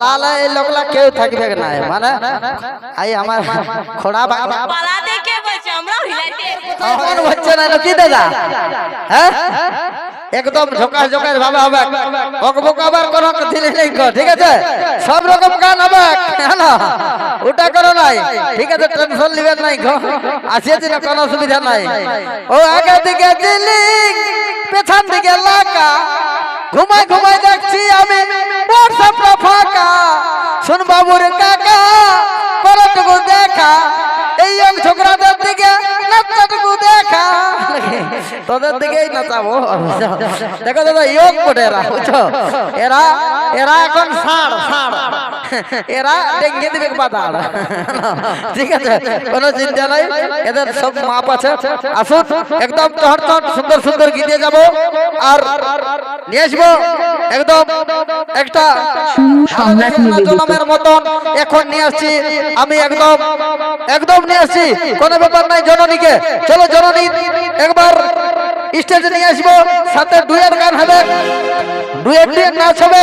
লালা এই লোকলা কেউ থাকবে না মানে আই আমার খোড়া পালা দেখে বলছে আমরাও হিলাইতে তখন হচ্ছে না কি দাদা? হ্যাঁ? একদম ভাবে হবে। অকবক আবার কোনো দিলে নেই ঠিক আছে? সব রকম গান হবে। হ্যাঁ না? ওটা করো নাই। ঠিক আছে টেনশন নিবেন নাই গো আসিয়েছি না কোনো অসুবিধা নাই। ও আগে দিকে পেছন দিকে লাকা ঘুমাই ঘুমাই দেখছি আমি। হোয়াটসঅ্যাপটা ফাঁকা। শুন বাবুর কাকা করটুকু দেখা। এই young ছোকরাদের দিকে দেখা। তোদের দিকেই নাচাবো। দেখো দাদা ইয়ং বটে এরা, বুঝছ? এরা এরা এখন ষাঁড় ষাঁড়। এরা ডেঙ্গে দিবে ঠিক আছে কোনো চিন্তা নাই। এদের সব মাপ আছে। আসুন একদম টহর সুন্দর সুন্দর গীতে যাব। আর নিয়ে আসব একদম একটা জনমের মতন। এখন নিয়ে আসছি আমি একদম একদম নিয়ে আসছি। কোনো ব্যাপার নাই জননীকে। চলো জননী একবার স্টেজে নিয়ে আসব, সাথে ডুয়েট গান হবে ডুয়েট দিয়ে নাচ হবে,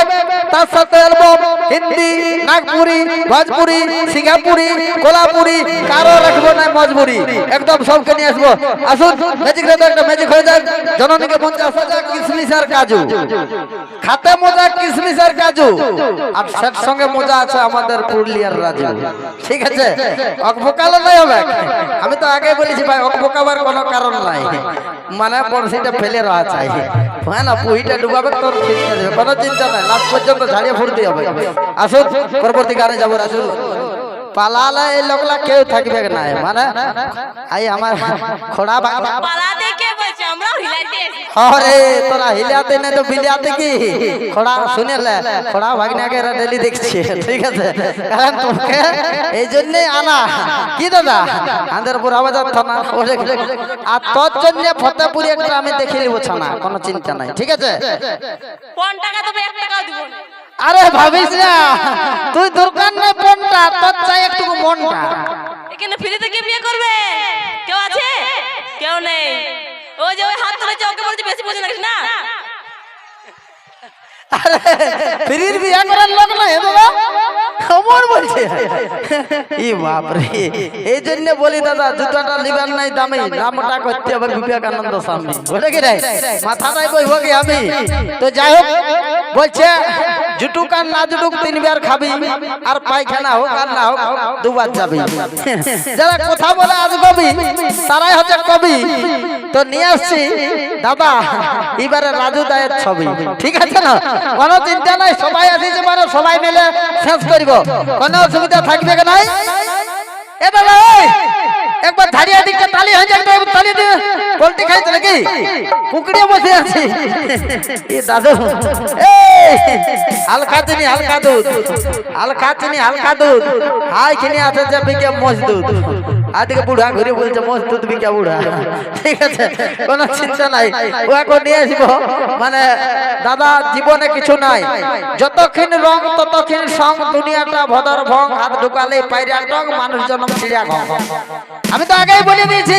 তার সাথে অ্যালবাম হিন্দি, নাগপুরি, ভোজপুরি, সিঙ্গাপুরি, কোলাপুরি, কারও রাখব না মজবুরি, একদম সবকে নিয়ে আসব। আসুন ম্যাজিক রেতে একটা ম্যাজিক হয়ে যাক, জননীকে পঞ্চাশ হাজার কিসমিস আর কাজু। খাতে মজা, কিসমিস আর কাজু। আর সের সঙ্গে মজা আছে আমাদের পুরুলিয়ার রাজু। ঠিক আছে? অকবোকালো নাই হবে। আমি তো আগে বলেছি ভাই অকবোকাবার কোনো কারণ নাই। মানে বড়শিটা ফেলে রাখা চাই হ্যাঁ না পুহিটা ডুবাবে তোর কোনো চিন্তা নাই লাস্ট পর্যন্ত ঝাড়িয়ে ফুটতে হবে আসুন পরবর্তী গানে যাব রাজু পালালে এই লোকলা কেউ থাকবে না মানে আই আমার খোড়া বাবা পালা দেখে বলছে? আমরাও হিলাইতে আরে তোরা হিলাতে না তো বিলিয়াতে কি? খোড়া শুনে লে খোড়া ভাগনাকে ডেলি দেখছি ঠিক আছে? কারণ তোকে এই জন্যই আনা। কি দাদা? আমাদের বুড়া বাজার থানা আর তোর জন্য ফতেপুরি একটা আমি দেখে নিব ছানা কোনো চিন্তা নাই ঠিক আছে? পন টাকা তবে এক টাকাও দিব না। আরে ভাবিস না তুই দোকান নেই পনটা তোর চাই একটু মনটা। এখানে ফ্রিতে কে বিয়ে করবে? কেউ আছে? কেউ নেই। ওই যে ওই হাত তুলেছে ওকে বলছে বেশি বোঝে নাকি না? আরে ফ্রির বিয়ে করার লোক না দাদা খবর বলছে ই বাপরে। এই জন্য বলি দাদা, জুতাটা লিবার নাই দামি নামটা করতে হবে বিবেকানন্দ স্বামী। ওটা কি রে? মাথাটাই বই হোক আমি? তো যাই হোক, বলছে, জুটুক আর না জুটুক তিনবার খাবি, আর পায়খানা হোক আর না হোক, দুবার যাবি। যারা কথা বলে আজ কবি, তারাই হচ্ছে কবি। তো নিয়ে আসছি, দাদা, এবারে রাজু দায়ের ছবি। ঠিক আছে না? কোনো চিন্তা নাই, সবাই আসিছে মানে সবাই মিলে শেষ করিব। কোনো অসুবিধা থাকবে নাই তালি হালকা দুধ। বলছে ঠিক আছে, কোনো মানে দাদা, জীবনে কিছু নাই। যতক্ষণ রং, ততক্ষণ সং, দুনিয়াটা ভদর ভং, হাত ঢুকালে পায়রা টং মানুষ জন্ম আমি তো আগেই বলে দিয়েছি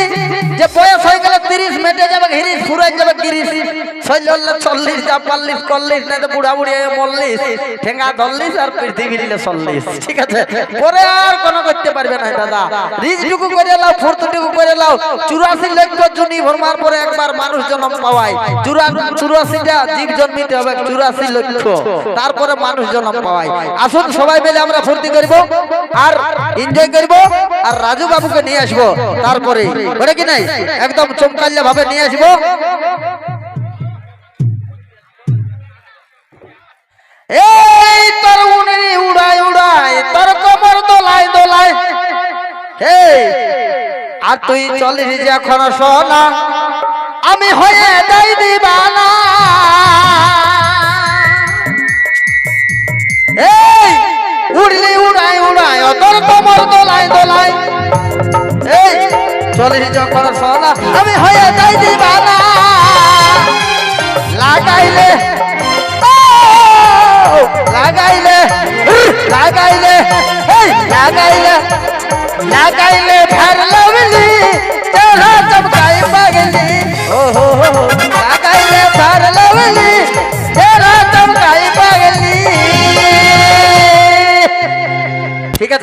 যে বয়স হয়ে গেলে তিরিশ মেটে যাবে, হিরিশ, ফুরাই যাবে, তিরিশ। শৈল চল্লিশ, যা পাল্লিশ করলিশ না তো বুড়া বুড়ি মল্লিশ। ঠেঙ্গা ধরলিশ আর পৃথিবী নিলে চল্লিশ। ঠিক আছে? পরে আর কোনো করতে পারবে না দাদা। রিজটুকু করে লাও, ফুর্তটুকু করে লাও। চুরাশি লক্ষ জনি ভরমার পরে একবার মানুষ জন্ম পাওয়ায়। চুরা চুরাশিটা জীব জন্মিতে হবে, চুরাশি লক্ষ। তারপরে মানুষ জন্ম পাওয়ায়। আসুন সবাই মিলে আমরা ফুর্তি করব আর এনজয় করব। আর রাজু বাবুকে নিয়ে আসব তারপরে। করে কি নাই? একদম চমকাল্য ভাবে নিয়ে আসব। এই উনি হে আর তুই আমি হয়ে যাই দিবানা। এই, উড়লি উড়াই উড়াই তোর দোলাই দোলাই এই চলিস যখন সোনা আমি হয়ে যাই দিবানা। লাগাইলে। লাগাইলে। লাগাইলে। লাগাইলে। লাগাইলে ভর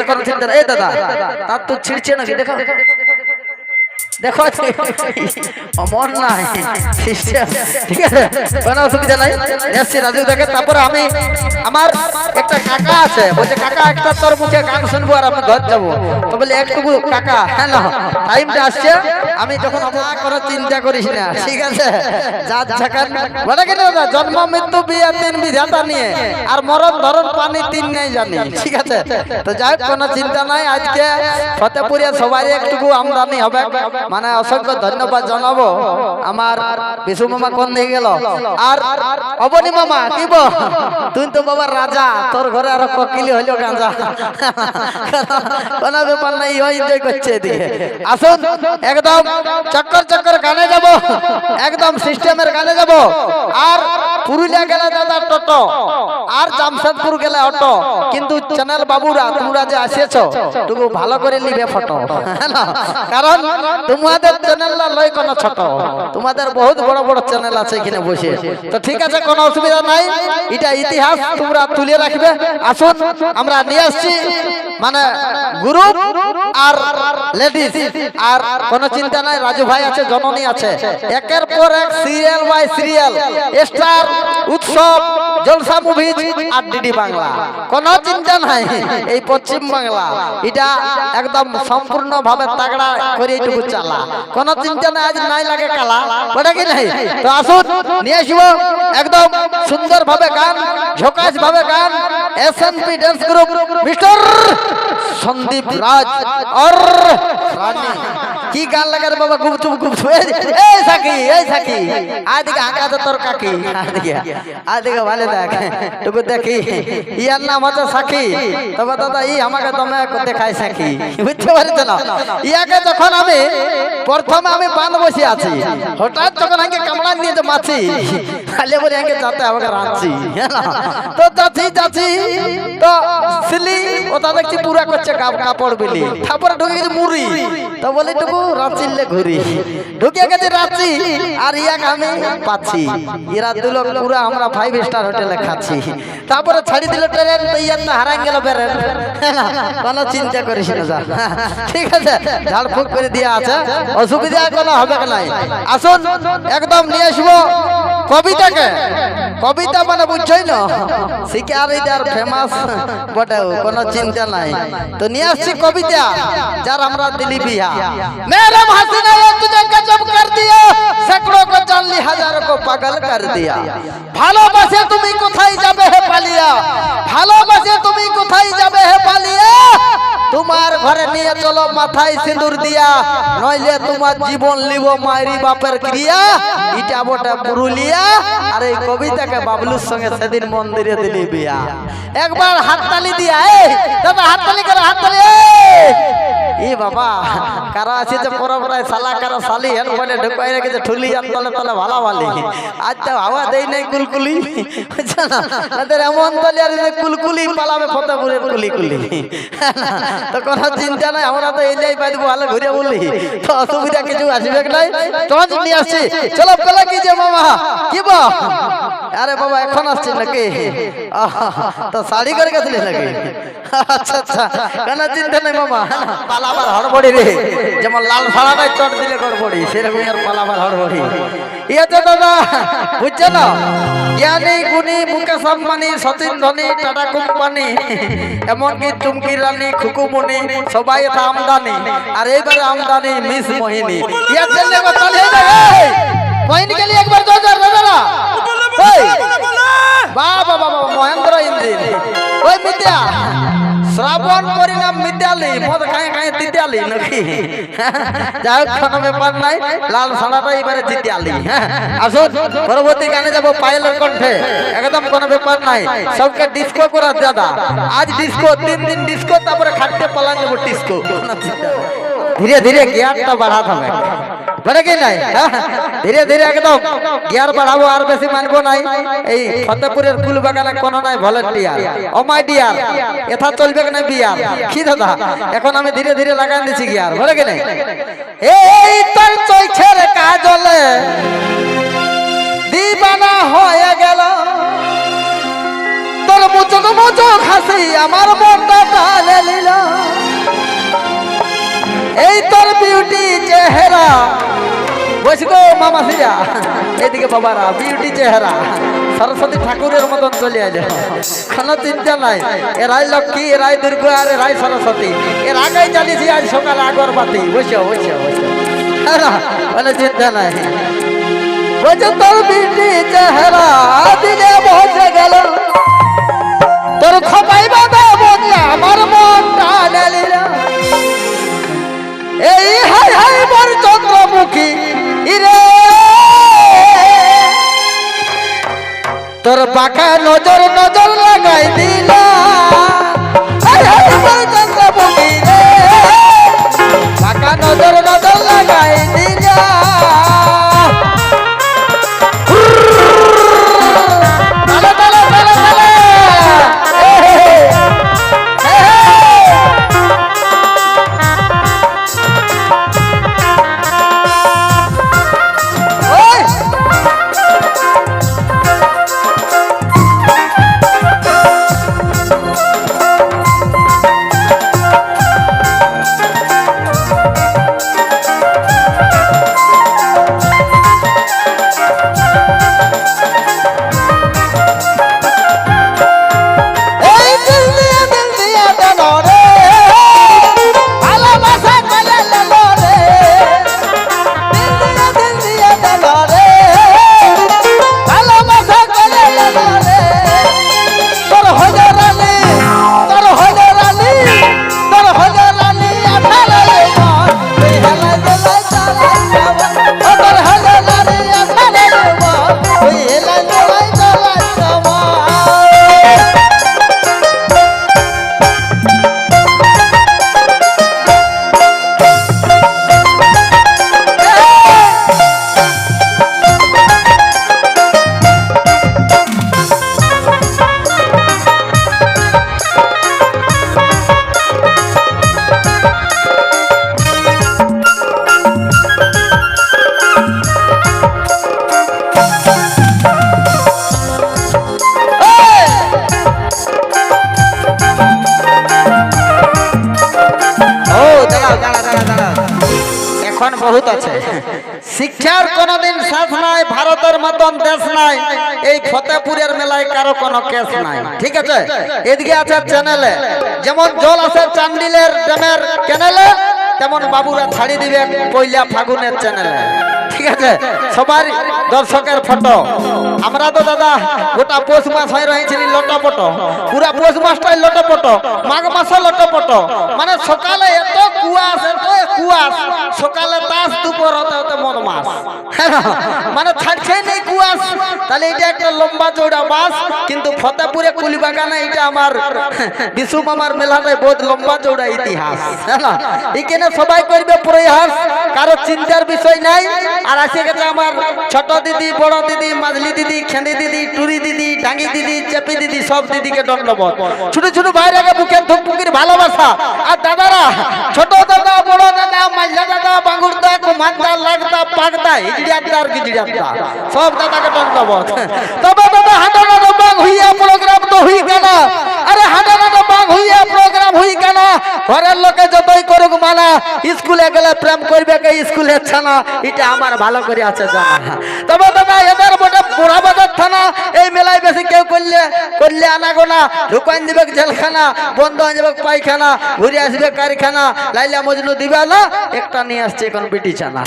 কোনো চিন্তা এই দাদা তার তো ছিড়ছে নাকি দেখো দেখো অমর নাই সিস্টেম ঠিক আছে? কোনো অসুবিধা নাই। এসছি রাজু দেখে। তারপরে আমি আমার একটা কাকা আছে। বলছে কাকা একটা তোর মুখে গান শুনব আর আমি ঘর যাব। তো বলে একটুকু কাকা হ্যাঁ না টাইমটা আসছে। আমি যখন আমার চিন্তা করিস না। ঠিক আছে? যার ঝাকান বলে কি দাদা জন্ম মৃত্যু বিয়ে তিন বিধাতা নিয়ে আর মরণ ধরন পানি তিন নেই জানি। ঠিক আছে? তো যাই হোক কোনো চিন্তা নাই। আজকে ফতেপুরে সবাই একটুকু আমদানি হবে। মানে অসংখ্য ধন্যবাদ জানাব। আমার বিশু মামা কোন দিকে গেল? আর অবনি মামা বল? তুই তো বাবার রাজা, তোর ঘরে আরও ককিলি হইল গাঁজা। কোনো ব্যাপার নাই ওই এনজয় করছে এদিকে। আসুন, একদম চক্কর চক্কর গানে যাব। একদম সিস্টেমের গানে যাব। আর পুরুলিয়া গেলে দাদা টোটো, আর জামশেদপুর গেলে অটো। কিন্তু চ্যানেল বাবুরা, তোমরা যে আসেছো টুকু ভালো করে নিবে ফটো। কারণ তোমাদের চ্যানেল লয় কোনো ছোট। তোমাদের বহুত বড় বড় চ্যানেল আছে এখানে বসে। তো ঠিক আছে, কোনো অসুবিধা নাই। এটা ইতিহাস, তোমরা তুলে রাখবে। আসুন, আমরা নিয়ে আসছি। মানে গ্রুপ আর লেডিস আর কোনো চিন্তা নাই, রাজু ভাই আছে, জননী আছে। একের পর এক serial by serial Star Utsav, Jalsha movies R DD Bangla. কোনো চিন্তা নাই, এই পশ্চিম বাংলা। এটা একদম সম্পূর্ণ ভাবে তাগড়া করে এইটুকু চালা। কোনো চিন্তা নাই, আজ নাই লাগে কালা। ওটা কি নাই? তো আসুন, নিয়ে আসব একদম সুন্দর ভাবে গান ঝোকাশ ভাবে গান S N P dance group mister Sandeep Raj আর কি গান লাগার বাবা, গুপ চুপ গুপ চুপ। এই সাকি এই সাকি। আদিকে আঁকা তো তোর কাকি। আদিকে আদিকে ভালো দেখ টুকু দেখি। ইয়ার নাম হচ্ছে সাকি। তবে দাদা, ই আমাকে তুমি দেখায় সাকি। বুঝতে পারছ না? ইয়াকে যখন আমি প্রথমে আমি বান বসে আছি, হঠাৎ যখন আগে কামড়া নিয়ে যে মাছি, তাহলে বলে আগে যাতে আমাকে রাঁচি তো যাচ্ছি যাচ্ছি, তো সিলি ওটা দেখছি পুরা করছে কাপ- কাপড় বিলি। তারপরে ঢুকে গেছে মুড়ি। তো বলে, টুকু রাঁচিলে ঘুরি। ঢুকে গেছে রাঁচি, আর ইয়াক আমি পাচ্ছি। এরা দু লোক পুরা আমরা ফাইভ স্টার হোটেলে খাচ্ছি। তারপরে ছাড়ি দিল ট্রেন তো ইয়ার না হারাই গেল বেরেন কোনো চিন্তা করিস না যা। ঠিক আছে ঝাড়ফুঁক করে দিয়া আছে। অসুবিধা কোনো হবে নাই? আসুন, একদম নিয়ে আসব কবিতাকে। কবিতা মানে বুঝছই না, শিকার ইদার ফেমাস বটে কোনো চিন্তা নাই। তো নিয়ে আসছি কবিতা, যার আমরা দিলি বিহা মেরে হাসিনা ने तुझे गजब कर दिया सैकड़ों को जान ली हजारों को पागल कर दिया ভালোবাসে তুমি কোথায় যাবে হে পালিয়া ভালোবাসে তুমি কোথায় যাবে হে পালিয়া তোমার ঘরে নিয়ে চলো মাথায় সিঁদুর দিয়া নইলে তোমার জীবন লিব মায়েরি বাপের ক্রিয়া ইটা বটে পুরুলিয়া আর এই কবিতাকে বাবলুর সঙ্গে সেদিন মন্দিরে দিলি বিয়া একবার হাততালি দিয়া এই দাদা হাততালি করো হাততালি এই! ই বাবা কারো আছে যে পরপরায় সালা কারও সালি হেন বলে ঢুকাই রেখেছে, ঠুলি আর তলে তলে ভালা ভালি আজ তো হাওয়া দেই নাই কুলকুলি। তাদের এমন তলে আর কুলকুলি পালাবে, ফতেপুরের কুলি কুলি তো কোনো চিন্তা নাই, আমরা তো এলেই পাই দেবো ভালো ঘুরে বলি। তো অসুবিধা কিছু আসবে নাই? তোমার নিয়ে আসছি। চলো, পেলে কি যে মামা? কি বা আরে বাবা এখন আসছে নাকি? তো শাড়ি করে গেছিলি নাকি? আচ্ছা আচ্ছা। কেন চিন্তা নেই মামা। পালাবার হড়বড়ি রে। যেমন লাল ফাড়াটাই চট দিলে গড়বড়ি সেরকম আর পালাবার হড়বড়ি। দাদা বুঝছ না? জ্ঞানী গুণী মুকেশ আম্বানি সচিন ধনী টাটা কোম্পানি এমনকি চুমকি রানী খুকুমনি সবাই এটা আমদানি। আর এইবারে আমদানি মিস মোহিনী। জন্য একবার তালি যাবে মোহিনী কে লিয়ে একবার জোর জোর দাদা ওই বাবা বাবা মহেন্দ্র ইঞ্জিন ওই মিদ্যা শ্রাবণ পরিণাম মিদ্যালি মদ খাই খাই তিতিয়ালি নাকি? যাই হোক কোনো ব্যাপার নাই। লাল সাদাটা এবারে জিতিয়ালি হ্যাঁ আসুন পরবর্তী গানে যাব পায়েলের কণ্ঠে। একদম কোনো ব্যাপার নাই। সবকে ডিস্কো করা দাদা। আজ ডিস্কো তিন দিন ডিস্কো তারপরে খাটতে পালা যাব ডিস্কো ধীরে ধীরে গিয়ারটা বাড়াতে হবে কি নাই? হ্যাঁ? ধীরে ধীরে একদম গিয়ার বাড়াবো, আর বেশি মানবো নাই। এই ফতেপুরের ফুল বাগানে কোনো নাই, ভলেন্টিয়ার। ও মাই ডিয়ার, এথা চলবে না বিয়ার? কি দাদা? এখন আমি ধীরে ধীরে লাগাই দিছি গিয়ার বলে কি নাই? এই তোর চৈছের কাজলে। দিবানা হয়ে গেল। তোর মুচক মুচক হাসি আমার মনটা টানে নিল। এই তোর বিউটি চেহারা। বসে গো মামা সিয়া। এইদিকে বাবারা বিউটি চেহারা। সরস্বতী ঠাকুরের মতন চলে আসে কোনো চিন্তা নাই। এ রায় লক্ষ্মী রায় দুর্গা, আর রায় সরস্বতী। এর আগেই জানিয়েছি আজ সকালে আগরবাতি। বসে বসে বসে হ্যাঁ, চিন্তা নাই। বলছে তোর বিউটি চেহারা। দিলে বসে গেল। তোর খপাই বাবা আমার মন টালি এই হাই হাই মোর চন্দ্রমুখী ইরে। তোর পাকা নজর নজর লাগাই দিলা কেস নাই। ঠিক আছে? এদিকে আছে চ্যানেলে যেমন জল আছে চান্ডিলের ড্যামের ক্যানেলে তেমন বাবুরা ছাড়ি দিবেন কইলা ফাগুনের চ্যানেলে ঠিক আছে? সবার দর্শকের ফটো আমরা তো দাদা গোটা পৌষ মাস হয়ে রয়েছিলি লটপট। পুরা পৌষ মাসটাই লটপট। মাঘ মাসও লটপট। মানে সকালে এত কুয়াশ এত কুয়াশ। সকালে তাস দুপুর হতে হতে মদ মাস। মানে ছাড়ছে নেই কুয়াশ। তাহলে এটা একটা লম্বা চৌড়া বাস, কিন্তু ফতেপুরে কুলি কুলিবাগানে এটা আমার, বিশু মামার মেলাটাই বহুত লম্বা চৌড়া ইতিহাস। হ্যাঁ এখানে সবাই করবে প্রয়াস, কারও চিন্তার বিষয় নাই। আর আসে গেছে আমার ছোট দিদি, বড় দিদি, মাঝলি দিদি। খেঁদি দিদি টুরি দিদি ডাঙ্গি দিদি চেপি দিদি সব দিদিকে দণ্ডবোধ। ছোট ছোট ভাইরাকে বুকে ধুকপুকির ভালোবাসা। আর দাদারা ছোট দাদা বড় দাদা মাঝলা দাদা বাঙ্গুরদা কুমারদা লাগদা পাগদা হিজড়িয়াদা আর গিজড়িয়াদা সব দাদাকে দণ্ডবোধ। তবে দাদা হাঁটানো বাং হইয়া প্রোগ্রাম তো হই কেন? আরে হাঁটানো বাং হইয়া প্রোগ্রাম হই কেন? ঘরের লোকে যতই করুক মানা স্কুলে গেলে প্রেম করবে কে স্কুলের ছানা এটা আমার ভালো করে আছে জানা। তবে দাদা এদের থানা এই মেলায় বেশি কেউ করলে করলে আনা গোনা ঢুকান দিবে জেলখানা, বন্ধ হয়ে যাবে পায়খানা, ঘুরে আসবে কারখানা, লাইলা মজনু দিবে না, একটা নিয়ে আসছে এখন বিটি চানা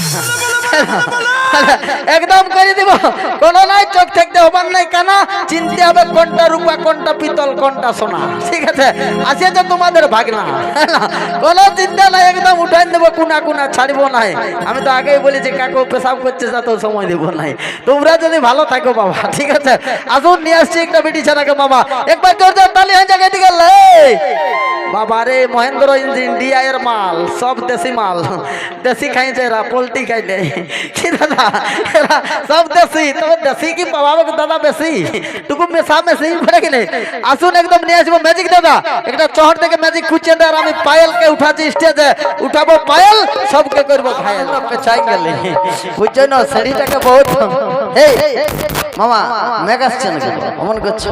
একদম করে দিব। কোন নাই, চোখ থাকতে হবার নাই। কেন? চিনতে হবে কোনটা রূপা, কোনটা পিতল, কোনটা সোনা। ঠিক আছে? তো তোমাদের ভাগনা। কোন চিন্তা নাই, একদম উঠাই দেবো নাই। আমি তো আগেই বলেছি, কাকু পেশাব করছে তো সময় দেবো নাই। তোমরা যদি ভালো থাকো বাবা, ঠিক আছে? আসুন, নিয়ে আসছি একটা বেটি ছানাকে বাবা। একবার জোর জোর তালি হয়ে যাকে দিকে বাবা রে, মহেন্দ্র ইঞ্জিন, ডিআইয়ের মাল, সব দেশি মাল। দেশি খাইছে এরা, পোল্ট্রি খাইলে কি দাদা এরা সব দেশি তবে দেশি কি পাওয়াবে দাদা বেশি টুকু মেশা মেশি পড়ে গেলে আসুন একদম নিয়ে আসব ম্যাজিক দাদা একটা চহর থেকে ম্যাজিক খুঁজছে আর আমি পায়েলকে উঠাচ্ছি স্টেজে উঠাবো পায়েল সবকে করব ঘায়েল চাই গেলে বুঝছ না শাড়িটাকে বহুত এই মামা মেঘ আসছে না অমন করছ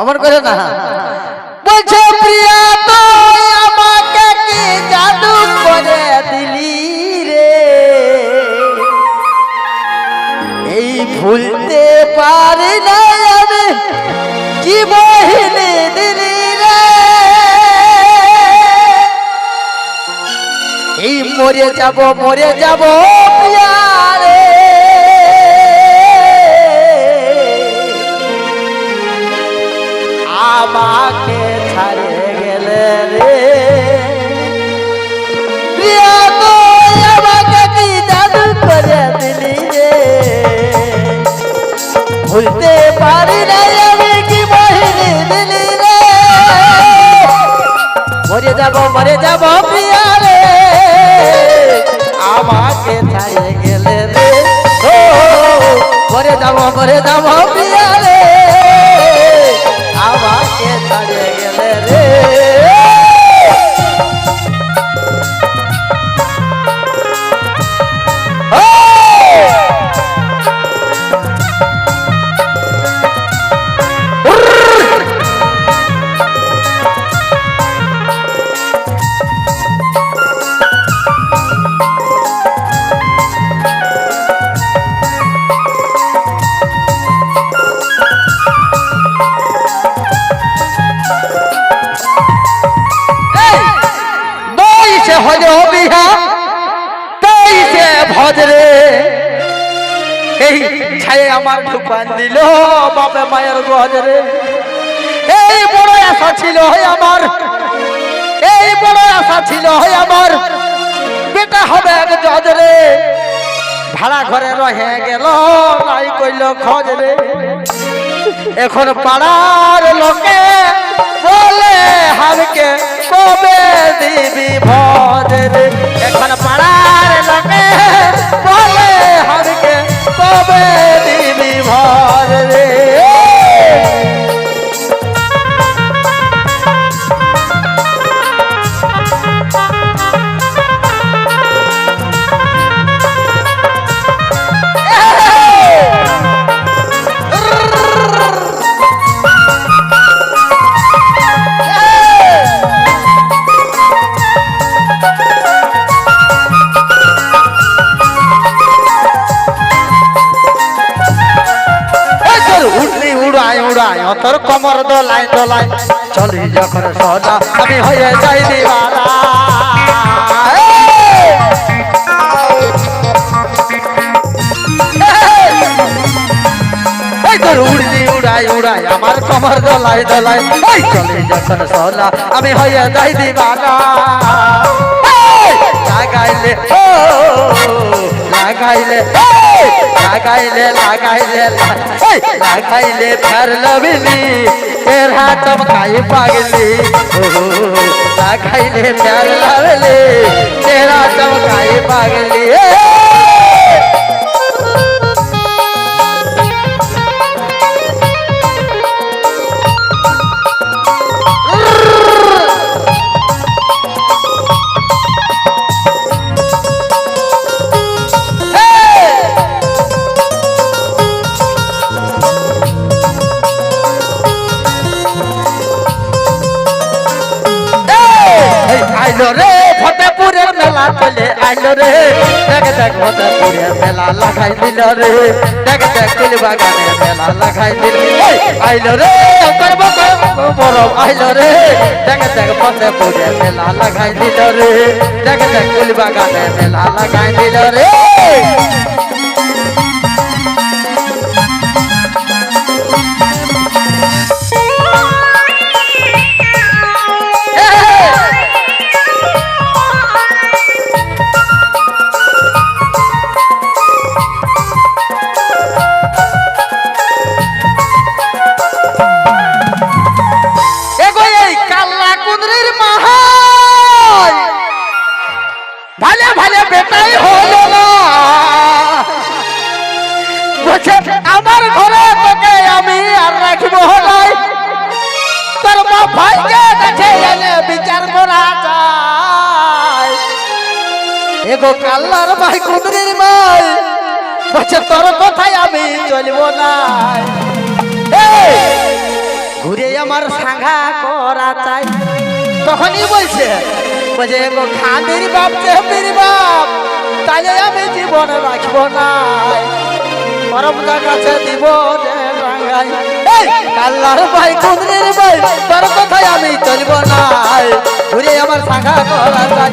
অমন করে না বলছে প্রিয়া তুই আমাকে কি জাদু করে দিলি পারি না আমি। কি বহিনী দিলি রে? এই মরে যাব মরে যাব পিয়ারে। আমাকে ভুলতে পারি না আমি কি বহিনি দিলি রে? মরে যাব মরে যাব প্রিয়া রে। আমাকে ছাড়ে গেলে রে। ও, মরে যাব মরে যাব বাপে মায়ের গজরে এই বড় আশা ছিল হয় আমার। এই বড় আশা ছিল হয় আমার। বেটা হবে এক জজরে ভাড়া ঘরে রহে গেল, নাই কইল খজরে এখন পাড়ার লোকে বলে হামকে কবে দিবি ভজরে এখন পাড়ার লোকে বলে হামকে কবে দিবি ভজরে এই কমর দোলাই দোলাই চলি যখন সদা আমি হয়ে যাই দিবানা। উড়াই উড়াই, আমার কমর দোলাই দোলাই। ওই চলি যখন সদা আমি হয়ে যাই দিবানা। লাগাইলে ও। লাগাইলে লাগাইলে লাগাইলে লাগাইলে ফের লবিনি এর হাত খাই পাগলি। লাগাইলে ফের লবিলি এর হাত কাই পাগলি মেলা লাগাই দিল রে। দেখ দেখ তুলি বাগানে মেলা লাগাই দিল। আইল রে বড় আইল রে। দেখ দেখ ফতেপুরের মেলা লাগাই দিল রে। দেখ দেখ তুলি বাগানে মেলা লাগাই দিল রে। এগো কাল্লার ভাই কুদরির ভাই বলছে, তোর কথাই আমি চলবো না। ঘুরে আমার সাঙ্গা করা চাই। তখনই বলছে বলছে, এগো খাঁদির বাপ চেপির বাপ তাহলে আমি জীবন রাখব না। পরম কাছে দিব কাল্লার ভাই কুদরির ভাই তোর কথাই আমি চলব না। ঘুরে আমার সাঙ্গা করা যায়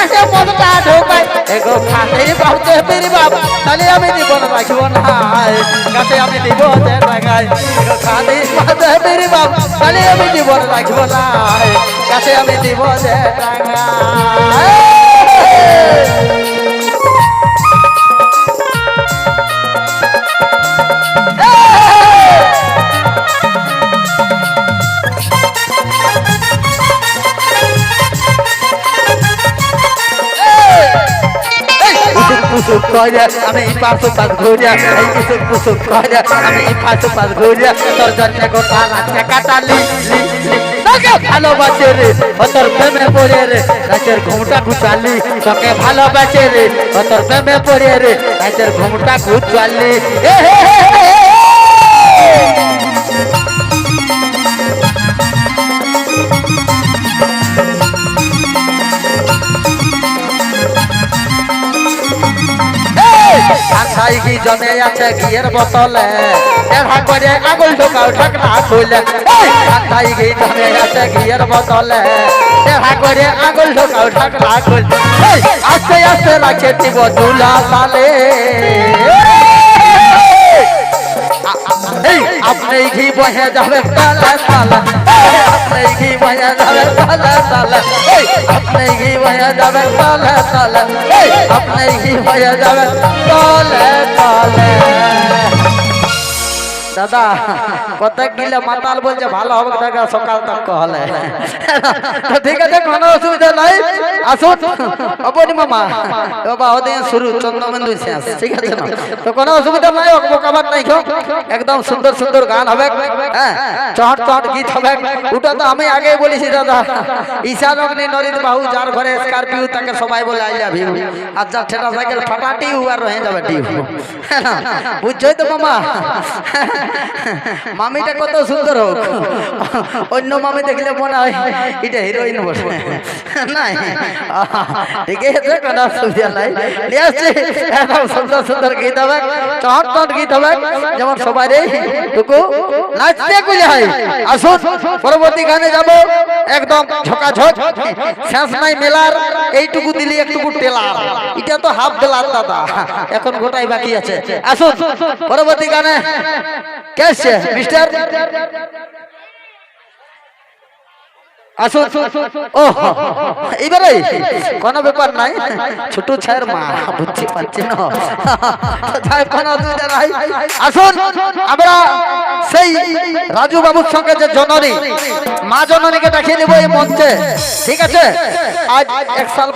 শেষে মনটা ঢোকায় এগো খাতেই বাবুতে পেরি বাপ, তাহলে আমি জীবন রাখব না। কাছে আমি দিব যে টাকায় এগো খাতেই বাবুতে পেরি বাপ, তাহলে আমি জীবন রাখব না। কাছে আমি দিব যে টাকা পুসুক করে আমি পাশে পাশ ঘুরিয়া, এই পুসুক পুসুক করে আমি পাশে পাশ ঘুরিয়া, তোর জন্য গোটা রাতে কাটালি। তোকে ভালোবাসে রে, ও তোর প্রেমে পড়ে রে রাতের ঘুমটা ঘুচালি, তোকে ভালোবাসে রে, ও তোর প্রেমে পড়ে রে রাতের ঘুমটা ঘুচালি এ হে হে কি জমে আছে ঘিয়ের বোতলে। দেখা করে আগুল ঢোকাও, ঢাকনা খুলে। কি জমে আছে ঘিয়ের বোতলে। দেখা করে আগুল ঢোকাও, ঢাকনা খুলে। আস্তে আস্তে রাখে দিব দুলা সালে আপনি ঘি বহে যাবে তালে তালে। আপনি ঘি বহে যাবে তালে তালে। আপনি ঘি বহে যাবে তলে তলে। আপনি ঘি বহে যাবে তলে তালে। দাদা কত গিলে মাতাল বলছে, ভালো হবে দেখা, সকাল তক হলে। ঠিক আছে, কোনো অসুবিধা নাই। আসুন। অপনি মামা। বাবা ওদের শুরু চন্দ্রবিন্দু শেষ ঠিক আছে তো কোনো অসুবিধা নাই বোকাবার নাই খো একদম সুন্দর সুন্দর গান হবে। হ্যাঁ চট চট গীত হবে। ওটা তো আমি আগেই বলেছি, দাদা। ঈশান অগ্নি, নরিত বাহু, যার ঘরে স্করপিও, তাকে সবাই বলে, আই লাভ ইউ। আর যার ঠেটা সাইকেল ফাটাটি আর রয়ে যাবে টিউ বুঝছই তো মামা? মামিটা কত সুন্দর হোক। অন্য মামি দেখলে মনে হয় এটা হিরোইন বসে নাই। ঠিক আছে কোনো অসুবিধা নাই। নিয়ে আসছি। একদম সুন্দর সুন্দর গীত হবে। চট চট গীত হবে। যেমন সবাই টুকু। নাচতে কুলে হয়। আসুন পরবর্তী গানে যাব। একদম ঝোকাঝোক। শেষ নাই মেলার। এইটুকু দিলি একটুকু টেলার। এটা তো হাফ বেলার দাদা। এখন গোটাই বাকি আছে। আসুন পরবর্তী গানে। আসছে মিস্টার আসুন ও মা রাজু বাবুর সঙ্গে যে জননী মা জননীকে দেখিয়ে এই মঞ্চে ঠিক আছে আজ এক সাল